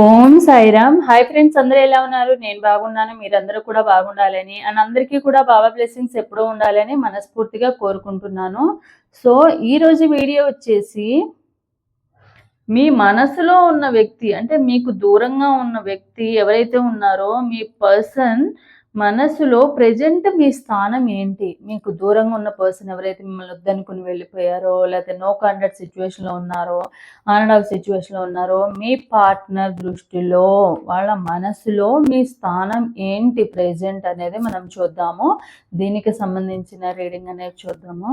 ఓం Sairam. Hi friends అందరూ ఎలా ఉన్నారు? నేను బాగున్నాను మీరందరూ కూడా బాగుండాలని అండ్ అందరికీ కూడా బాబా బ్లెస్సింగ్స్ ఎప్పుడూ ఉండాలని మనస్ఫూర్తిగా కోరుకుంటున్నాను. సో ఈ రోజు వీడియో వచ్చేసి మీ మనసులో ఉన్న వ్యక్తి అంటే మీకు దూరంగా ఉన్న వ్యక్తి ఎవరైతే ఉన్నారో మీ పర్సన్ మనసులో ప్రజెంట్ మీ స్థానం ఏంటి? మీకు దూరంగా ఉన్న పర్సన్ ఎవరైతే మిమ్మల్ని వద్దనుకుని వెళ్ళిపోయారో లేకపోతే నో కాంటాక్ట్ సిచ్యువేషన్లో ఉన్నారో ఆన్ సిచ్యువేషన్లో ఉన్నారో మీ పార్ట్నర్ దృష్టిలో వాళ్ళ మనసులో మీ స్థానం ఏంటి ప్రెజెంట్ అనేది మనం చూద్దాము. దీనికి సంబంధించిన రీడింగ్ అనేది చూద్దాము.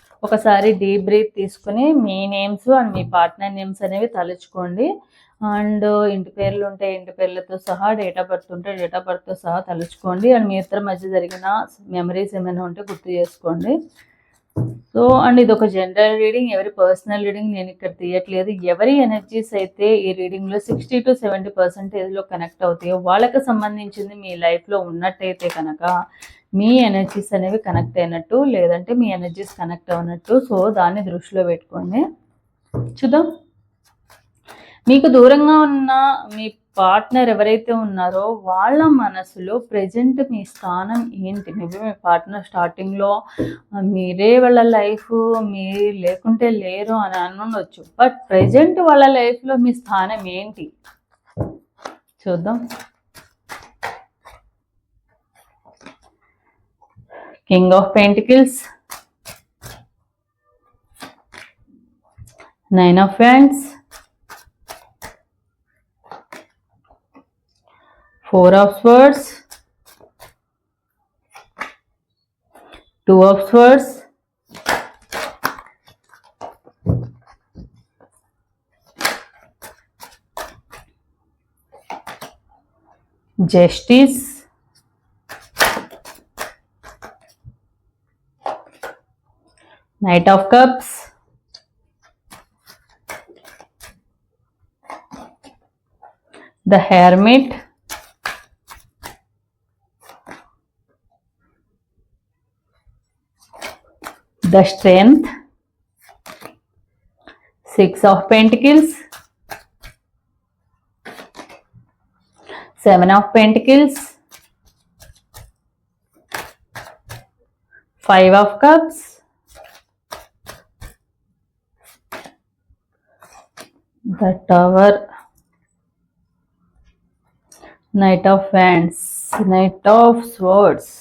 ఒకసారి డీప్ బ్రీత్ తీసుకుని మీ నేమ్స్ అండ్ మీ పార్ట్నర్ నేమ్స్ అనేవి తలుచుకోండి. అండ్ ఇంటి పేర్లు ఉంటే ఇంటి పేర్లతో సహా డేట్ ఆఫ్ బర్త్ ఉంటే డేట్ ఆఫ్ బర్త్తో సహా తలుచుకోండి. అండ్ మీ ఇద్దరి మధ్య జరిగిన మెమరీస్ ఏమైనా ఉంటే గుర్తు చేసుకోండి. సో అండ్ ఇది ఒక జనరల్ రీడింగ్. ఎవరి పర్సనల్ రీడింగ్ నేను ఇక్కడ తీయట్లేదు. ఎవరి ఎనర్జీస్ అయితే ఈ రీడింగ్లో సిక్స్టీ టు సెవెంటీ పర్సెంటేజ్లో కనెక్ట్ అవుతాయో వాళ్ళకి సంబంధించింది మీ లైఫ్లో ఉన్నట్టయితే కనుక మీ ఎనర్జీస్ అనేవి కనెక్ట్ అయినట్టు లేదంటే మీ ఎనర్జీస్ కనెక్ట్ అవునట్టు. సో దాన్ని దృష్టిలో పెట్టుకోండి. చూద్దాం. మీకు దూరంగా ఉన్న మీ పార్ట్నర్ ఎవరైతే ఉన్నారో వాళ్ళ మనసులో ప్రజెంట్ మీ స్థానం ఏంటి? మేబీ మీ పార్ట్నర్ స్టార్టింగ్లో మీరే వాళ్ళ లైఫ్ మీరు లేకుంటే లేరు అని అనుండొచ్చు. బట్ ప్రజెంట్ వాళ్ళ లైఫ్లో మీ స్థానం ఏంటి? చూద్దాం. king of pentacles. Nine of wands. Four of swords. Two of swords. Justice knight of cups. The hermit. The strength. Six of pentacles. Seven of pentacles. Five of cups the tower. Knight of hands knight of swords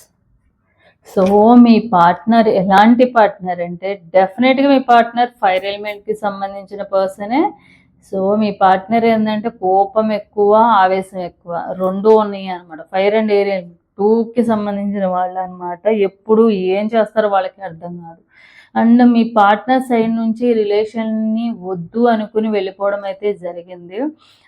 so me partner ఎలాంటి partner అంటే డెఫినెట్గా మీ partner fire ఎలిమెంట్కి సంబంధించిన పర్సనే so మీ partner ఏంటంటే కోపం ఎక్కువ ఆవేశం ఎక్కువ. రెండు ఉన్నాయి అనమాట ఫైర్ అండ్ ఏరియా టూకి సంబంధించిన వాళ్ళు అనమాట ఎప్పుడు ఏం చేస్తారో వాళ్ళకి అర్థం కాదు. అండ్ మీ పార్ట్నర్ సైడ్ నుంచి రిలేషన్ని వద్దు అనుకుని వెళ్ళిపోవడం అయితే జరిగింది.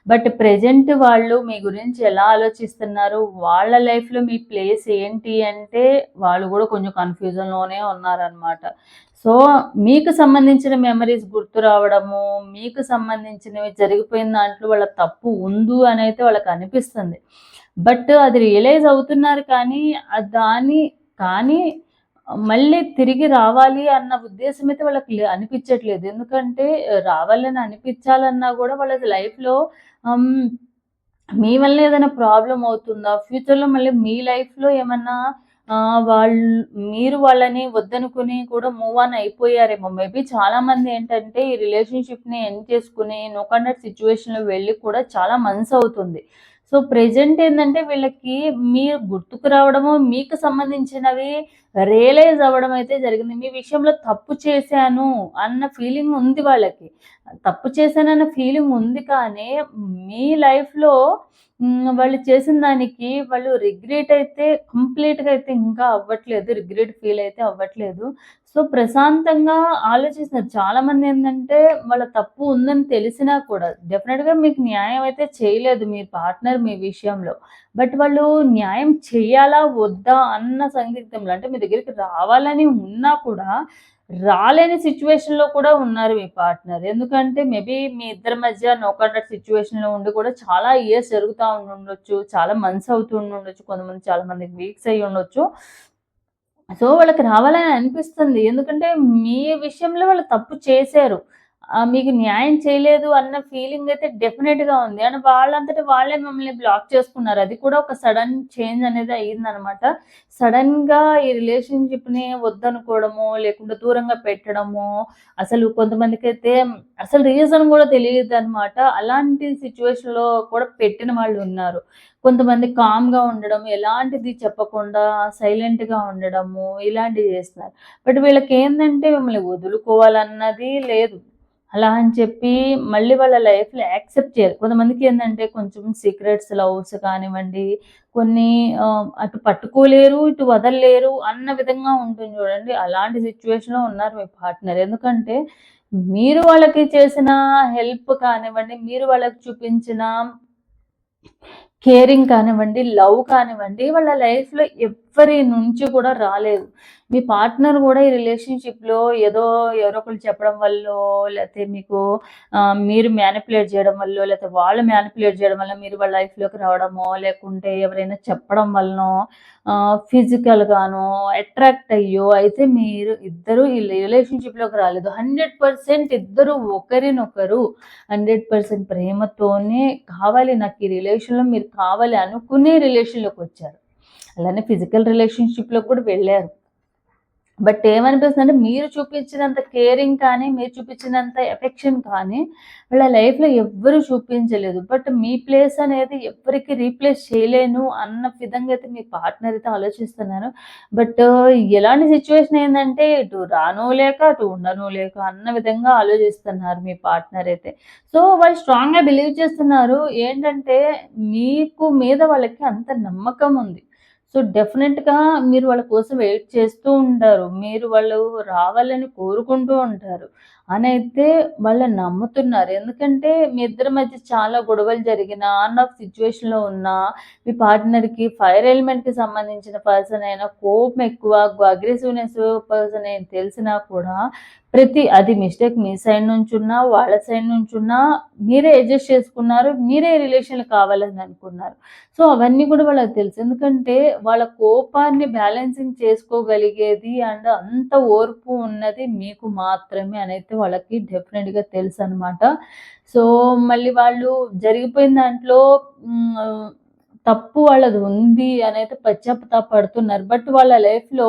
బట్ ప్రజెంట్ వాళ్ళు మీ గురించి ఎలా ఆలోచిస్తున్నారు? వాళ్ళ లైఫ్లో మీ ప్లేస్ ఏంటి అంటే వాళ్ళు కూడా కొంచెం కన్ఫ్యూజన్లోనే ఉన్నారనమాట సో మీకు సంబంధించిన మెమరీస్ గుర్తు రావడము మీకు సంబంధించినవి జరిగిపోయిన దాంట్లో వాళ్ళ తప్పు ఉంది అని అయితే వాళ్ళకి అనిపిస్తుంది. బట్ అది రియలైజ్ అవుతున్నారు కానీ దాని కానీ మళ్ళీ తిరిగి రావాలి అన్న ఉద్దేశం అయితే వాళ్ళకి అనిపించట్లేదు. ఎందుకంటే రావాలని అనిపించాలన్నా కూడా వాళ్ళ లైఫ్లో మీ వల్ల ఏదైనా ప్రాబ్లం అవుతుందా? ఫ్యూచర్లో మళ్ళీ మీ లైఫ్లో ఏమన్నా వాళ్ళు మీరు వాళ్ళని వద్దనుకుని కూడా మూవ్ ఆన్ అయిపోయారేమో. మేబీ చాలామంది ఏంటంటే ఈ రిలేషన్షిప్ని ఎండ్ చేసుకుని నో కండక్ట్ సిచ్యువేషన్లో వెళ్ళి కూడా చాలా మంత్స్ అవుతుంది. సో ప్రెజెంట్ ఏంటంటే వీళ్ళకి మీరు గుర్తుకు రావడము మీకు సంబంధించినవి రియలైజ్ అవ్వడం అయితే జరిగింది. మీ విషయంలో తప్పు చేశాను అన్న ఫీలింగ్ ఉంది వాళ్ళకి. తప్పు చేశానన్న ఫీలింగ్ ఉంది కానీ మీ లైఫ్లో వాళ్ళు చేసిన దానికి వాళ్ళు రిగ్రెట్ అయితే కంప్లీట్గా అయితే ఇంకా అవ్వట్లేదు. రిగ్రెట్ ఫీల్ అయితే అవ్వట్లేదు. సో ప్రశాంతంగా ఆలోచిస్తున్నారు. చాలా మంది ఏంటంటే వాళ్ళ తప్పు ఉందని తెలిసినా కూడా డెఫినెట్గా మీకు న్యాయం అయితే చేయలేదు మీ పార్ట్నర్ మీ విషయంలో. బట్ వాళ్ళు న్యాయం చేయాలా వద్దా అన్న సందిగ్ధంలో అంటే మీ దగ్గరికి రావాలని ఉన్నా కూడా రాలేని సిచ్యువేషన్లో కూడా ఉన్నారు మీ పార్ట్నర్. ఎందుకంటే మేబీ మీ ఇద్దరి మధ్య నో కాంటాక్ట్ సిచ్యువేషన్లో ఉండి కూడా చాలా ఇయర్స్ జరుగుతూ ఉండొచ్చు చాలా మంత్స్ అవుతూ ఉండొచ్చు కొంతమంది చాలా మంది వీక్స్ అయి ఉండొచ్చు సో వాళ్ళకి రావాలని అనిపిస్తుంది. ఎందుకంటే మీ విషయంలో వాళ్ళు తప్పు చేశారు. మీకు న్యాయం చేయలేదు అన్న ఫీలింగ్ అయితే డెఫినెట్గా ఉంది. అండ్ వాళ్ళంతటి వాళ్ళే మిమ్మల్ని బ్లాక్ చేసుకున్నారు. అది కూడా ఒక సడన్ చేంజ్ అనేది అయ్యిందనమాట సడన్గా ఈ రిలేషన్షిప్ని వద్దనుకోవడము లేకుంటే దూరంగా పెట్టడము అసలు కొంతమందికి అయితే అసలు రీజన్ కూడా తెలియదు అనమాట అలాంటి సిచ్యువేషన్లో కూడా పెట్టిన వాళ్ళు ఉన్నారు. కొంతమంది కామ్గా ఉండడం ఎలాంటిది చెప్పకుండా సైలెంట్గా ఉండడము ఇలాంటివి చేస్తున్నారు. బట్ వీళ్ళకి ఏంటంటే మిమ్మల్ని వదులుకోవాలన్నది లేదు. అలా అని చెప్పి మళ్ళీ వాళ్ళ లైఫ్లో యాక్సెప్ట్ చేయాలి కొంతమందికి ఏంటంటే కొంచెం సీక్రెట్స్ లవ్స్ కానివ్వండి కొన్ని అటు పట్టుకోలేరు ఇటు వదలలేరు అన్న విధంగా ఉంటుంది చూడండి. అలాంటి సిచ్యువేషన్లో ఉన్నారు మీ పార్ట్నర్ ఎందుకంటే మీరు వాళ్ళకి చేసిన హెల్ప్ కానివ్వండి మీరు వాళ్ళకి చూపించిన కేరింగ్ కానివ్వండి లవ్ కానివ్వండి వాళ్ళ లైఫ్లో ఎవరి నుంచి కూడా రాలేదు. మీ పార్ట్నర్ కూడా ఈ రిలేషన్షిప్లో ఏదో ఎవరో ఒకరు చెప్పడం వల్ల లేకపోతే మీకు మీరు మ్యానిపులేట్ చేయడం వల్ల లేకపోతే వాళ్ళు మ్యానిపులేట్ చేయడం వల్ల మీరు వాళ్ళ లైఫ్లోకి రావడమో లేకుంటే ఎవరైనా చెప్పడం వల్లనో ఫిజికల్ గానో అట్రాక్ట్ అయ్యో అయితే మీరు ఇద్దరు ఈ రిలేషన్షిప్లోకి రాలేదు. హండ్రెడ్ పర్సెంట్ ఇద్దరు ఒకరినొకరు హండ్రెడ్ పర్సెంట్ ప్రేమతోనే కావాలి. నాకు ఈ రిలేషన్లో మీరు కావాలి అనుకునే రిలేషన్లోకి వచ్చారు. అలానే ఫిజికల్ రిలేషన్షిప్లో కూడా వెళ్ళారు. బట్ ఏమనిపిస్తుంది అంటే మీరు చూపించినంత కేరింగ్ కానీ మీరు చూపించినంత ఎఫెక్షన్ కానీ వాళ్ళ లైఫ్లో ఎవ్వరు చూపించలేదు. బట్ మీ ప్లేస్ అనేది ఎవరికి రీప్లేస్ చేయలేను అన్న విధంగా అయితే మీ పార్ట్నర్ అయితే ఆలోచిస్తున్నారు. బట్ ఎలాంటి సిచ్యువేషన్ ఏంటంటే ఇటు రాను లేక అటు ఉండను లేక అన్న విధంగా ఆలోచిస్తున్నారు మీ పార్ట్నర్ అయితే. సో వాళ్ళు స్ట్రాంగ్గా బిలీవ్ చేస్తున్నారు. ఏంటంటే మీకు మీద వాళ్ళకి అంత నమ్మకం ఉంది. సో డెఫినెట్గా మీరు వాళ్ళ కోసం వెయిట్ చేస్తూ ఉంటారు. మీరు వాళ్ళు రావాలని కోరుకుంటూ ఉంటారు. అని అయితే వాళ్ళు నమ్ముతున్నారు. ఎందుకంటే మీ ఇద్దరి మధ్య చాలా గొడవలు జరిగిన ఆన్ ఆఫ్ సిచ్యువేషన్లో ఉన్న మీ పార్ట్నర్కి ఫైర్ ఎలిమెంట్కి సంబంధించిన పర్సన్ అయినా కోపం ఎక్కువ అగ్రెసివ్నెస్ పర్సన్ అయినా తెలిసినా కూడా ప్రతి అది మిస్టేక్ మీ సైడ్ నుంచి ఉన్నా వాళ్ళ సైడ్ నుంచి ఉన్నా మీరే అడ్జస్ట్ చేసుకున్నారు మీరే రిలేషన్ కావాలని అనుకున్నారు. సో అవన్నీ కూడా వాళ్ళకి తెలుసు. ఎందుకంటే వాళ్ళ కోపాన్ని బ్యాలెన్సింగ్ చేసుకోగలిగేది అండ్ అంత ఓర్పు ఉన్నది మీకు మాత్రమే అని వాళ్ళకి డెఫినెట్గా తెలుసు అనమాట సో మళ్ళీ వాళ్ళు జరిగిపోయిన దాంట్లో తప్పు వాళ్ళది ఉంది అని అయితే పశ్చాత్తాపడుతున్నారు. బట్ వాళ్ళ లైఫ్లో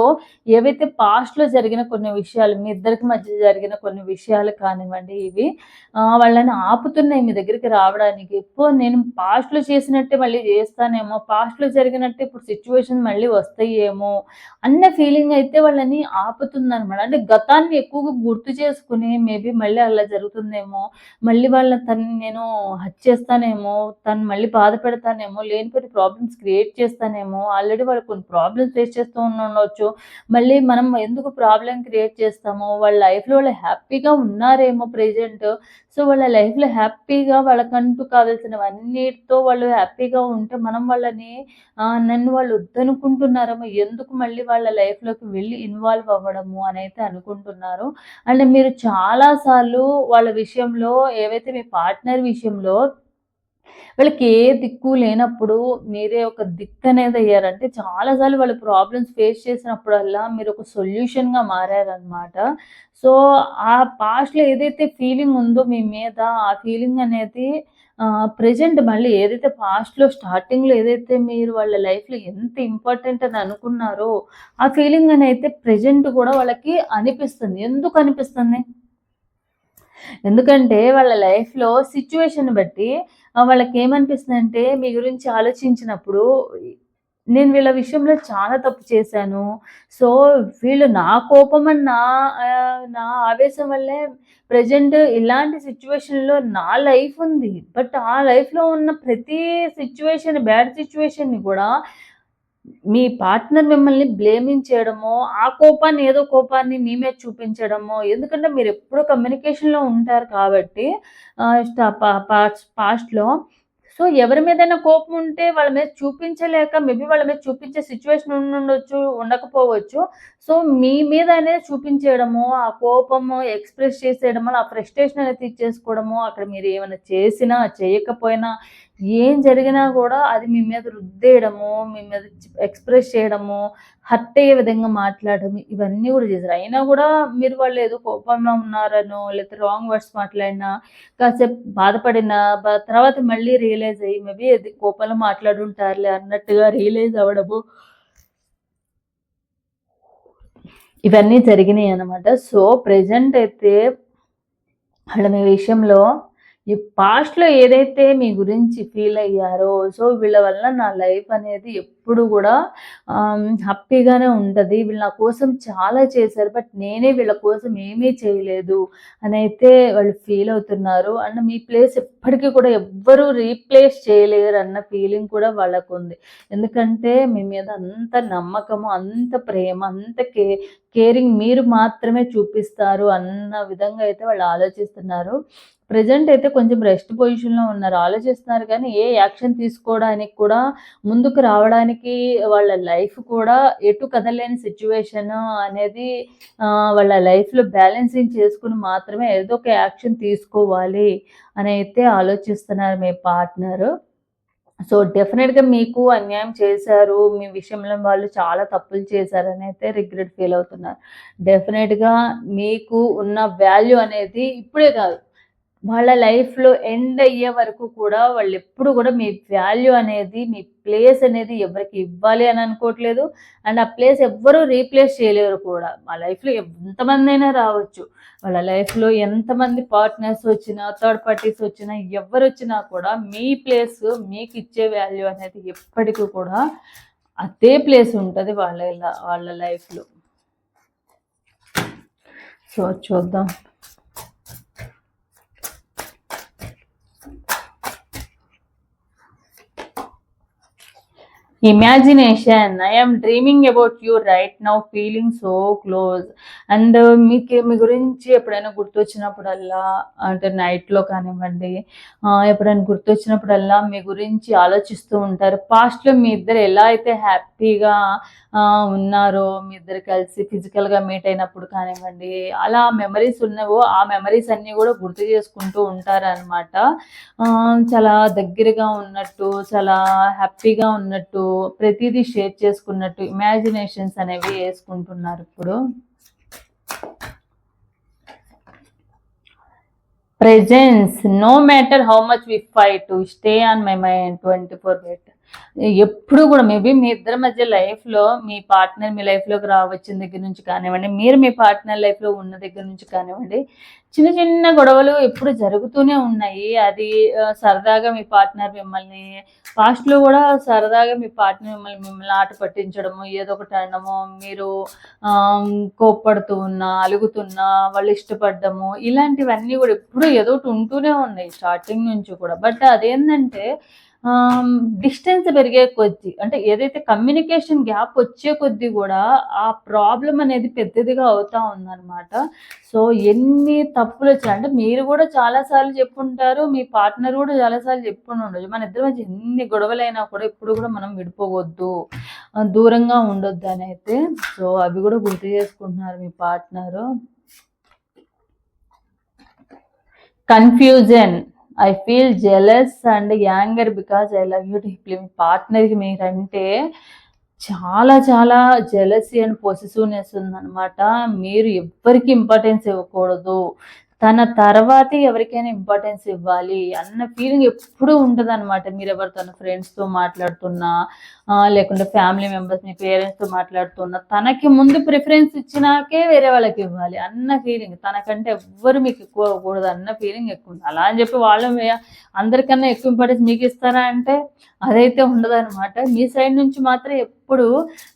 ఏవైతే పాస్ట్లో జరిగిన కొన్ని విషయాలు మీ ఇద్దరికి మధ్య జరిగిన కొన్ని విషయాలు కానివ్వండి ఇవి వాళ్ళని ఆపుతున్నాయి మీ దగ్గరికి రావడానికి. ఇప్పుడు నేను పాస్ట్లో చేసినట్టే మళ్ళీ చేస్తానేమో పాస్ట్లో జరిగినట్టే ఇప్పుడు సిచ్యువేషన్ మళ్ళీ వస్తాయేమో అన్న ఫీలింగ్ అయితే వాళ్ళని ఆపుతుందనమాట అంటే గతాన్ని ఎక్కువగా గుర్తు చేసుకుని మేబీ మళ్ళీ అలా జరుగుతుందేమో మళ్ళీ వాళ్ళ తను నేను హత్య చేస్తానేమో తను మళ్ళీ బాధ పెడతానేమో లేనిపోయిన ప్రాబ్లమ్స్ క్రియేట్ చేస్తానేమో ఆల్రెడీ వాళ్ళు కొన్ని ప్రాబ్లమ్స్ ఫేస్ చేస్తూ ఉండొచ్చు. మళ్ళీ మనం ఎందుకు ప్రాబ్లం క్రియేట్ చేస్తామో వాళ్ళ లైఫ్లో వాళ్ళు హ్యాపీగా ఉన్నారేమో ప్రెజెంట్ సో వాళ్ళ లైఫ్లో హ్యాపీగా వాళ్ళకంటూ కావాల్సినవన్నిటితో వాళ్ళు హ్యాపీగా ఉంటే మనం వాళ్ళని నన్ను వాళ్ళు వద్దనుకుంటున్నారేమో ఎందుకు మళ్ళీ వాళ్ళ లైఫ్లోకి వెళ్ళి ఇన్వాల్వ్ అవ్వడము అని అయితే అనుకుంటున్నారు. అండ్ మీరు చాలాసార్లు వాళ్ళ విషయంలో ఏవైతే మీ పార్ట్నర్ విషయంలో వాళ్ళకి ఏ దిక్కు లేనప్పుడు మీరే ఒక దిక్కు అనేది అయ్యారంటే చాలాసార్లు వాళ్ళ ప్రాబ్లమ్స్ ఫేస్ చేసినప్పుడల్లా మీరు ఒక సొల్యూషన్గా మారారనమాట సో ఆ పాస్ట్లో ఏదైతే ఫీలింగ్ ఉందో మీ మీద ఆ ఫీలింగ్ అనేది ప్రజెంట్ మళ్ళీ ఏదైతే పాస్ట్లో స్టార్టింగ్లో ఏదైతే మీరు వాళ్ళ లైఫ్లో ఎంత ఇంపార్టెంట్ అని అనుకున్నారో ఆ ఫీలింగ్ అని అయితే ప్రజెంట్ కూడా వాళ్ళకి అనిపిస్తుంది. ఎందుకు అనిపిస్తుంది? ఎందుకంటే వాళ్ళ లైఫ్లో సిచ్యువేషన్ బట్టి వాళ్ళకి ఏమనిపిస్తుంది అంటే మీ గురించి ఆలోచించినప్పుడు నేను వీళ్ళ విషయంలో చాలా తప్పు చేశాను. సో వీళ్ళు నా కోపం అని నా నా ఆవేశం వల్లే ప్రజెంట్ ఇలాంటి సిచ్యువేషన్లో నా లైఫ్ ఉంది. బట్ ఆ లైఫ్లో ఉన్న ప్రతి సిచ్యువేషన్ బ్యాడ్ సిచ్యువేషన్ని కూడా మీ పార్ట్నర్ మిమ్మల్ని బ్లేమింగ్ చేయడమో, ఆ కోపాన్ని ఏదో కోపాన్ని మీ మీద చూపించడమో ఎందుకంటే మీరు ఎప్పుడూ కమ్యూనికేషన్‌లో ఉంటారు కాబట్టి పా పాస్ట్‌లో సో, ఎవరి మీదైనా కోపం ఉంటే వాళ్ళ మీద చూపించలేక మేబీ వాళ్ళ మీద చూపించే సిచ్యువేషన్ ఉండొచ్చు ఉండకపోవచ్చు. సో, మీ మీద అనేది చూపించేయడము ఆ కోపము ఎక్స్‌ప్రెస్ చేసేయడము ఆ ఫ్రస్ట్రేషన్ అనేది తీర్చేసుకోవడము అక్కడ మీరు ఏమైనా చేసినా, చేయకపోయినా, ఏం జరిగినా కూడా అది మీ మీద రుద్దేయడము, మీ మీద ఎక్స్‌ప్రెస్ చేయడము, హర్ట్ అయ్యే విధంగా మాట్లాడడం ఇవన్నీ కూడా చేశారు. అయినా కూడా మీరు వాళ్ళు ఏదో కోపంలో ఉన్నారనో, లేకపోతే రాంగ్ వర్డ్స్ మాట్లాడినా, కాసేపు బాధపడినా, తర్వాత మళ్ళీ రియలైజ్ అయ్యి మేబీ అది కోపంలో మాట్లాడుంటారులే అన్నట్టుగా రియలైజ్ అవ్వడము. ఇవన్నీ జరిగినాయి అనమాట సో, ప్రెజెంట్ అయితే వాళ్ళ మీ విషయంలో ఈ పాస్ట్‌లో ఏదైతే మీ గురించి ఫీల్ అయ్యారో, సో, వీళ్ళ వల్ల నా లైఫ్ అనేది ఎప్పుడు కూడా హ్యాపీగానే ఉంటుంది వీళ్ళు నా కోసం చాలా చేశారు. బట్ నేనే వీళ్ళ కోసం ఏమీ చేయలేదు అనైతే వాళ్ళు ఫీల్ అవుతున్నారు. అండ్ మీ ప్లేస్ ఎప్పటికీ కూడా ఎవ్వరు రీప్లేస్ చేయలేరు అన్న ఫీలింగ్ కూడా వాళ్ళకుంది. ఎందుకంటే మీ మీద అంత నమ్మకము, అంత ప్రేమ, అంత కే కేరింగ్ మీరు మాత్రమే చూపిస్తారు అన్న విధంగా అయితే వాళ్ళు ఆలోచిస్తున్నారు. ప్రెజెంట్ అయితే కొంచెం రెస్ట్ పొజిషన్‌లో ఉన్నారు. ఆలోచిస్తున్నారు కానీ ఏ యాక్షన్ తీసుకోవడానికి కూడా ముందుకు రావడానికి వాళ్ళ లైఫ్ కూడా ఎటు కదలేని సిచ్యువేషన్ అనేది వాళ్ళ లైఫ్‌లో బ్యాలెన్సింగ్ చేసుకుని మాత్రమే ఏదో ఒక యాక్షన్ తీసుకోవాలి అని అయితే ఆలోచిస్తున్నారు మీ పార్ట్నరు. సో, డెఫినెట్గా మీకు అన్యాయం చేశారు. మీ విషయంలో వాళ్ళు చాలా తప్పులు చేశారనైతే రిగ్రెట్ ఫీల్ అవుతున్నారు. డెఫినెట్గా మీకు ఉన్న వాల్యూ అనేది ఇప్పుడే కాదు. వాళ్ళ లైఫ్‌లో ఎండ్ అయ్యే వరకు కూడా వాళ్ళు ఎప్పుడు కూడా మీ వాల్యూ అనేది, మీ ప్లేస్ అనేది ఎవరికి ఇవ్వాలి అని అనుకోవట్లేదు. అండ్ ఆ ప్లేస్ ఎవ్వరు రీప్లేస్ చేయలేరు కూడా. మా లైఫ్‌లో ఎంతమందైనా రావచ్చు. వాళ్ళ లైఫ్‌లో ఎంతమంది పార్ట్నర్స్ వచ్చినా, థర్డ్ పార్టీస్ వచ్చినా, ఎవరు వచ్చినా కూడా మీ ప్లేస్ మీకు ఇచ్చే వాల్యూ అనేది ఎప్పటికీ కూడా అదే ప్లేస్ ఉంటుంది వాళ్ళ వాళ్ళ లైఫ్‌లో. సో, చూద్దాం. Imagination. I am dreaming about you right now, feeling so close. And మీకు మీ గురించి ఎప్పుడైనా గుర్తొచ్చినప్పుడల్లా అంటే నైట్‌లో కానివ్వండి, ఎప్పుడైనా గుర్తొచ్చినప్పుడల్లా మీ గురించి ఆలోచిస్తూ ఉంటారు. పాస్ట్‌లో మీ ఇద్దరు ఎలా అయితే హ్యాపీగా ఉన్నారో, మీ ఇద్దరు కలిసి ఫిజికల్‌గా మీట్ అయినప్పుడు కానివ్వండి, అలా మెమరీస్ ఉన్నవో ఆ మెమరీస్ అన్నీ కూడా గుర్తు చేసుకుంటూ ఉంటారనమాట. చాలా దగ్గరగా ఉన్నట్టు, చాలా హ్యాపీగా ఉన్నట్టు, ప్రతిదీ షేర్ చేసుకున్నట్టు ఇమాజినేషన్స్ అనేవి యేసుకుంటున్నారిప్పుడు. Presence no matter how much we fight stay on my mind 24/8 ఎప్పుడు కూడా మేబీ మీ ఇద్దరి మధ్య లైఫ్‌లో మీ పార్ట్నర్ మీ లైఫ్‌లోకి రావచ్చిన దగ్గర నుంచి కానివ్వండి, మీరు మీ పార్ట్నర్ లైఫ్‌లో ఉన్న దగ్గర నుంచి కానివ్వండి, చిన్న చిన్న గొడవలు ఎప్పుడు జరుగుతూనే ఉన్నాయి. అది సరదాగా మీ పార్ట్నర్ మిమ్మల్ని పాస్ట్‌లో కూడా సరదాగా మీ పార్ట్నర్ మిమ్మల్ని మిమ్మల్ని ఆట పట్టించడము, ఏదో ఒకటి అనడము, మీరు కోప్పడుతూ ఉన్నా, అలుగుతున్నా, వాళ్ళు ఇష్టపడ్డము, ఇలాంటివన్నీ కూడా ఎప్పుడూ ఏదో ఒకటి ఉంటూనే ఉన్నాయి స్టార్టింగ్ నుంచి కూడా. బట్ అదేంటంటే డిస్టెన్స్ పెరిగే కొద్దీ అంటే ఏదైతే కమ్యూనికేషన్ గ్యాప్ వచ్చే కొద్దీ కూడా ఆ ప్రాబ్లం అనేది పెద్దదిగా అవుతా ఉందన్నమాట సో, ఎన్ని తప్పులు వచ్చాయి అంటే మీరు కూడా చాలా సార్లు చెప్పుంటారు. మీ పార్ట్నర్ కూడా చాలా సార్లు ఉండొచ్చు మన ఇద్దరి మధ్య ఎన్ని గొడవలైనా కూడా ఎప్పుడు కూడా మనం విడిపోవద్దు. దూరంగా ఉండొద్దు అని అయితే సో, అవి కూడా గుర్తు చేసుకుంటున్నారు మీ partner. Confusion I feel jealous and anger because I love you deeply. మీ పార్ట్నర్‌కి మీరంటే చాలా చాలా జెలసీ అండ్ పొసిసివ్నెస్ ఉందన్నమాట మీరు ఎవ్వరికి ఇంపార్టెన్స్ ఇవ్వకూడదు. తన తర్వాత ఎవరికైనా ఇంపార్టెన్స్ ఇవ్వాలి అన్న ఫీలింగ్ ఎప్పుడూ ఉంటదనమాట. తన ఫ్రెండ్స్‌తో మాట్లాడుతున్నా, లేకుంటే ఫ్యామిలీ మెంబర్స్ మీ పేరెంట్స్‌తో మాట్లాడుతున్నా, తనకి ముందు ప్రిఫరెన్స్ ఇచ్చినాకే వేరే వాళ్ళకి ఇవ్వాలి అన్న ఫీలింగ్. తనకంటే ఎవ్వరు మీకు ఎక్కువ అవ్వకూడదు అన్న ఫీలింగ్ ఎక్కువ అలా అని చెప్పి వాళ్ళు అందరికన్నా ఎక్కువ ఇంపార్టెన్స్ మీకు ఇస్తారా అంటే అదైతే ఉండదనమాట మీ సైడ్ నుంచి మాత్రం ఎప్పుడు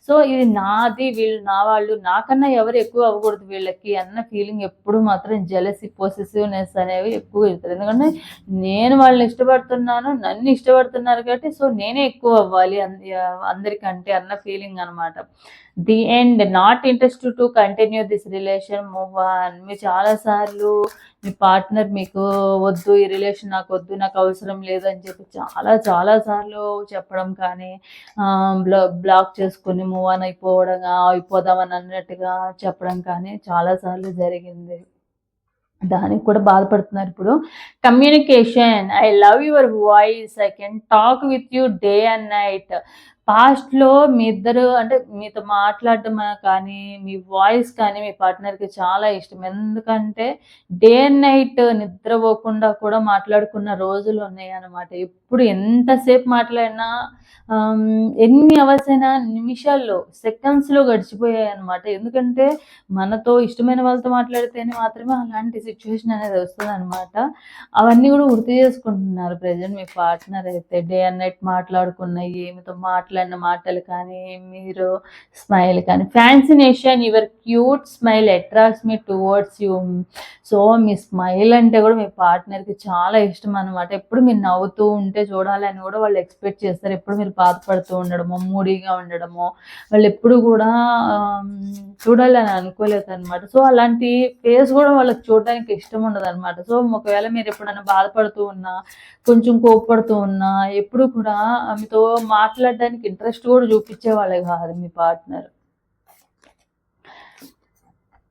సో ఇది నాది వీళ్ళు నా వాళ్ళు నాకన్నా ఎవరు ఎక్కువ అవ్వకూడదు వీళ్ళకి అన్న ఫీలింగ్ ఎప్పుడు మాత్రం జలసి పొసెసివ్నెస్ అనేవి ఎక్కువ ఇస్తారు ఎందుకంటే నేను వాళ్ళని ఇష్టపడుతున్నాను నన్ను ఇష్టపడుతున్నారు కాబట్టి సో నేనే ఎక్కువ అవ్వాలి అంద- అందరికంటే అన్న ఫీలింగ్ అనమాట the end not interest to continue this relation move on. మీరు చాలాసార్లు మీ పార్ట్నర్ మీకు వద్దు ఈ రిలేషన్ నాకు వద్దు నాకు అవసరం లేదు అని చెప్పి చాలా చాలా సార్లు చెప్పడం కానీ బ్లాక్ చేసుకుని మూవ్ ఆన్ అయిపోవడం అయిపోదామని అన్నట్టుగా చెప్పడం కానీ చాలా సార్లు జరిగింది. దానికి కూడా బాధపడుతున్నారు ఇప్పుడు. Communication I love your voice I can talk with you day and night. పాస్ట్లో మీ ఇద్దరు అంటే మీతో మాట్లాడటం కానీ మీ వాయిస్ కానీ మీ పార్ట్నర్కి చాలా ఇష్టం. ఎందుకంటే డే అండ్ నైట్ నిద్రపోకుండా కూడా మాట్లాడుకున్న రోజులు ఉన్నాయి అన్నమాట ఎప్పుడు ఎంతసేపు మాట్లాడినా ఎన్ని అవర్స్ అయినా నిమిషాల్లో సెకండ్స్లో గడిచిపోయాయి అనమాట ఎందుకంటే మనతో ఇష్టమైన వాళ్ళతో మాట్లాడితేనే మాత్రమే అలాంటి సిచ్యువేషన్ అనేది వస్తుంది అనమాట అవన్నీ కూడా గుర్తు చేసుకుంటున్నారు ప్రజెంట్ మీ పార్ట్నర్ అయితే డే అండ్ నైట్ మాట్లాడుకున్న ఏమితో మాట్లాడిన మాటలు కానీ మీరు స్మైల్ కానీ fascination your cute smile attracts me towards you. So మీ స్మైల్ అంటే కూడా మీ పార్ట్నర్కి చాలా ఇష్టం అనమాట ఎప్పుడు మీరు నవ్వుతూ ఉంటే చూడాలని కూడా వాళ్ళు ఎక్స్పెక్ట్ చేస్తారు. ఎప్పుడు మీరు బాధపడుతూ ఉండడము మూడీగా ఉండడము వాళ్ళు ఎప్పుడు కూడా చూడాలని అనుకోలేదు అనమాట సో అలాంటి ఫేస్ కూడా వాళ్ళకి చూడడానికి ఇష్టం ఉండదు అనమాట సో ఒకవేళ మీరు ఎప్పుడైనా బాధపడుతూ ఉన్నా కొంచెం కోప్పడుతూ ఉన్నా ఎప్పుడు కూడా మీతో మాట్లాడడానికి ఇంట్రెస్ట్ కూడా చూపించే వాళ్ళే కాదు మీ partner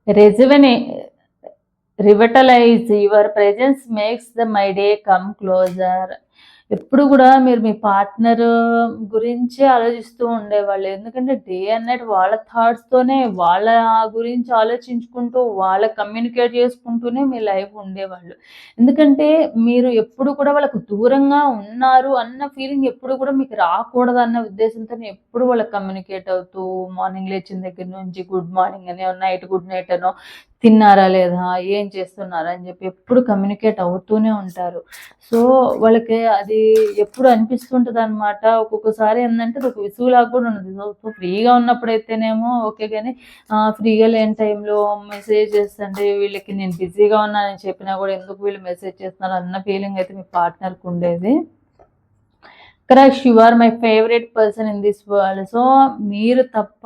rejuvenate revitalize your presence makes the my day come closer ఎప్పుడు కూడా మీరు మీ పార్ట్నర్ గురించి ఆలోచిస్తూ ఉండేవాళ్ళు. ఎందుకంటే డే అండ్ నైట్ వాళ్ళ థాట్స్తోనే వాళ్ళ గురించి ఆలోచించుకుంటూ వాళ్ళ కమ్యూనికేట్ చేసుకుంటూనే మీ లైఫ్ ఉండేవాళ్ళు. ఎందుకంటే మీరు ఎప్పుడు కూడా వాళ్ళకు దూరంగా ఉన్నారు అన్న ఫీలింగ్ ఎప్పుడు కూడా మీకు రాకూడదు అన్న ఉద్దేశంతో ఎప్పుడు వాళ్ళకి కమ్యూనికేట్ అవుతూ మార్నింగ్ లేచిన దగ్గర నుంచి గుడ్ మార్నింగ్ అని నైట్ గుడ్ నైట్ అనో తిన్నారా లేదా ఏం చేస్తున్నారా అని చెప్పి ఎప్పుడు కమ్యూనికేట్ అవుతూనే ఉంటారు. సో వాళ్ళకి అది ఎప్పుడు అనిపిస్తుంటుంది అనమాట ఒక్కొక్కసారి ఏంటంటే అది ఒక విసుగులాగా కూడా ఉన్నది సో ఫ్రీగా ఉన్నప్పుడు అయితేనేమో ఓకే కానీ ఫ్రీగా లేని టైంలో మెసేజ్ చేస్తుంటే వీళ్ళకి నేను బిజీగా ఉన్నానని చెప్పినా కూడా ఎందుకు వీళ్ళు మెసేజ్ చేస్తున్నారు అన్న ఫీలింగ్ అయితే మీ పార్ట్నర్కి ఉండేది. Crush you are my favourite person in this world so మీరు తప్ప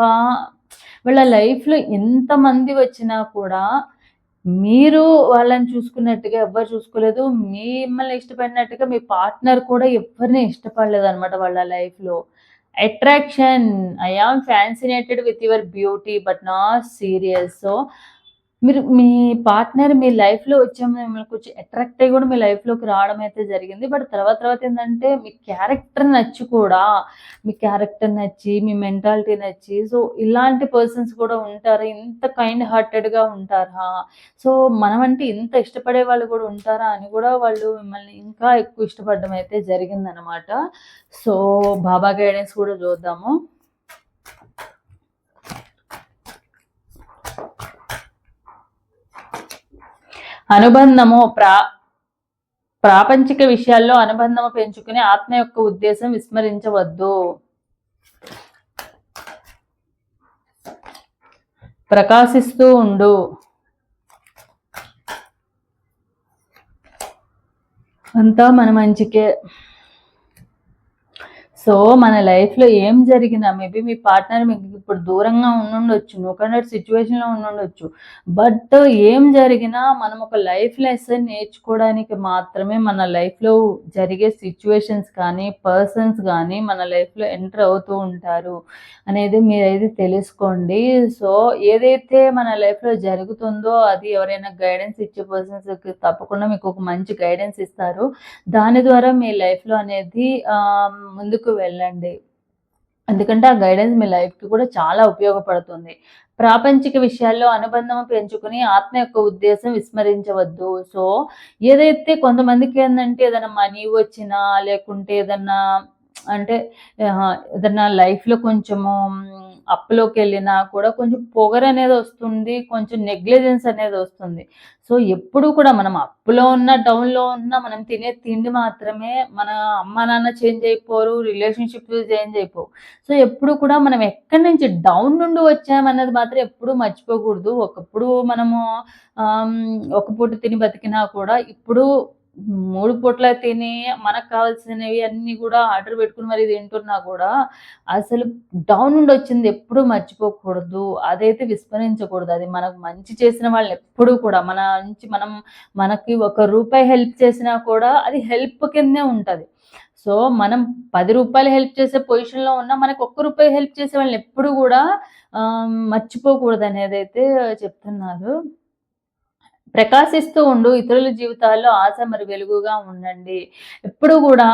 వాళ్ళ లైఫ్లో ఎంతమంది వచ్చినా కూడా మీరు వాళ్ళని చూసుకున్నట్టుగా ఎవ్వరు చూసుకోలేదు మిమ్మల్ని ఇష్టపడినట్టుగా మీ పార్ట్నర్ కూడా ఎవరిని ఇష్టపడలేదు అనమాట వాళ్ళ లైఫ్లో attraction I am fascinated with your beauty but not serious so మీరు మీ పార్ట్నర్ మీ లైఫ్లో వచ్చే మిమ్మల్ని కొంచెం అట్రాక్ట్ అయ్యి కూడా మీ లైఫ్లోకి రావడం అయితే జరిగింది. బట్ తర్వాత తర్వాత ఏంటంటే మీ క్యారెక్టర్ నచ్చి కూడా మీ క్యారెక్టర్ నచ్చి మీ మెంటాలిటీ నచ్చి సో ఇలాంటి పర్సన్స్ కూడా ఉంటారు? ఇంత కైండ్ హార్టెడ్గా ఉంటారా? సో మనం అంటే ఇంత ఇష్టపడే వాళ్ళు కూడా ఉంటారా అని కూడా వాళ్ళు మిమ్మల్ని ఇంకా ఎక్కువ ఇష్టపడడం అయితే జరిగిందనమాట సో బాబా గైడెన్స్ కూడా చూద్దాము. అనుబంధము ప్రా ప్రాపంచిక విషయాల్లో అనుబంధము పెంచుకుని ఆత్మ యొక్క ఉద్దేశం విస్మరించవద్దు. ప్రకాశిస్తూ ఉండు. అంతా మన మంచికే. సో మన లైఫ్లో ఏం జరిగినా మేబీ మీ పార్ట్నర్ మీకు ఇప్పుడు దూరంగా ఉండుండొచ్చు నువ్వు సిచ్యువేషన్లో ఉండుండొచ్చు. బట్ ఏం జరిగినా మనం ఒక లైఫ్ లెసన్ నేర్చుకోవడానికి మాత్రమే మన లైఫ్లో జరిగే సిచ్యువేషన్స్ కానీ పర్సన్స్ కానీ మన లైఫ్లో ఎంటర్ అవుతూ ఉంటారు అనేది మీరైతే తెలుసుకోండి. సో ఏదైతే మన లైఫ్లో జరుగుతుందో అది ఎవరైనా గైడెన్స్ ఇచ్చే పర్సన్స్ తప్పకుండా మీకు ఒక మంచి గైడెన్స్ ఇస్తారు. దాని ద్వారా మీ లైఫ్లో అనేది ఆ, ముందుకు వెళ్ళండి. ఎందుకంటే ఆ గైడెన్స్ మీ లైఫ్కి కూడా చాలా ఉపయోగపడుతుంది. ప్రాపంచిక విషయాల్లో అనుబంధం పెంచుకుని ఆత్మ యొక్క ఉద్దేశం విస్మరించవద్దు. సో ఏదైతే కొంతమందికి ఏంటంటే ఏదైనా మనీ వచ్చినా లేకుంటే ఏదన్నా అంటే ఏదన్నా లైఫ్‌లో కొంచెము అప్పులోకి అప్‌లోకి వెళ్ళినా కూడా కొంచెం పొగరనేది వస్తుంది. కొంచెం నెగ్లిజెన్స్ అనేది వస్తుంది. సో, ఎప్పుడు కూడా మనం అప్పులో ఉన్న డౌన్‌లో ఉన్న మనం తినే తిండి మాత్రమే మన అమ్మ, నాన్న చేంజ్ అయిపోరు. రిలేషన్షిప్ చేంజ్ అయిపోవు. సో, ఎప్పుడు కూడా మనం ఎక్కడి నుంచి డౌన్ నుండి వచ్చామన్నది మాత్రం ఎప్పుడూ మర్చిపోకూడదు. ఒకప్పుడు మనము ఒక పూట తిని బతికినా కూడా ఇప్పుడు మూడు పూట్ల తిని మనకు కావాల్సినవి అన్నీ కూడా ఆర్డర్ పెట్టుకుని మరి తింటున్నా కూడా అసలు డౌన్ నుండి వచ్చింది ఎప్పుడూ మర్చిపోకూడదు. అదైతే విస్మరించకూడదు. అది మనకు మంచి చేసిన వాళ్ళని ఎప్పుడూ కూడా మన నుంచి మనం మనకి ఒక రూపాయి హెల్ప్ చేసినా కూడా అది హెల్ప్ కిందే ఉంటుంది సో, మనం పది రూపాయలు హెల్ప్ చేసే పొజిషన్‌లో ఉన్నా మనకు ఒక్క రూపాయి హెల్ప్ చేసే వాళ్ళని ఎప్పుడు కూడా మర్చిపోకూడదు అనేది అయితే చెప్తున్నారు. ప్రకాశిస్తూ ఉండు. ఇతరుల జీవితాల్లో ఆశ మరి వెలుగుగా ఉండండి. ఎప్పుడు కూడా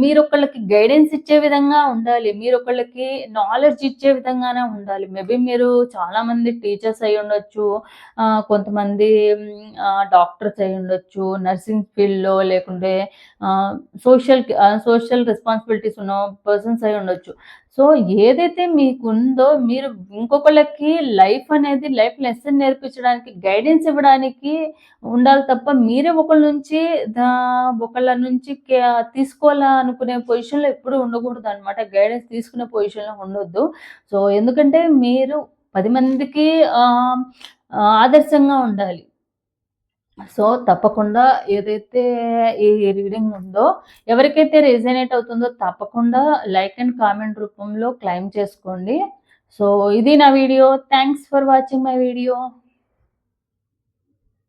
మీరు ఒకళ్ళకి గైడెన్స్ ఇచ్చే విధంగా ఉండాలి. మీరు ఒకళ్ళకి నాలెడ్జ్ ఇచ్చే విధంగానే ఉండాలి. మేబీ మీరు చాలామంది టీచర్స్ అయి ఉండొచ్చు కొంతమంది డాక్టర్స్ అయి డాక్టర్స్ అయ్యుండొచ్చు. నర్సింగ్ ఫీల్డ్‌లో లేకుంటే సోషల్ సోషల్ రెస్పాన్సిబిలిటీస్ ఉన్న పర్సన్స్ అయి ఉండొచ్చు సో, ఏదైతే మీకుందో మీరు ఇంకొకళ్ళకి లైఫ్ అనేది లైఫ్ లెసన్ నేర్పించడానికి, గైడెన్స్ ఇవ్వడానికి ఉండాలి తప్ప మీరే ఒకళ్ళ నుంచి దా ఒకళ్ళ నుంచి తీసుకోవాలనుకునే పొజిషన్‌లో ఎప్పుడూ ఉండకూడదనమాట. గైడెన్స్ తీసుకునే పొజిషన్‌లో ఉండొద్దు. సో, ఎందుకంటే మీరు పది మందికి ఆదర్శంగా ఉండాలి. సో, తప్పకుండా ఏదైతే ఈ రీడింగ్ ఉందో ఎవరికైతే రెజనేట్ అవుతుందో తప్పకుండా లైక్ అండ్ కామెంట్ రూపంలో క్లెయిమ్ చేసుకోండి. సో, ఇది నా video. Thanks for watching my video.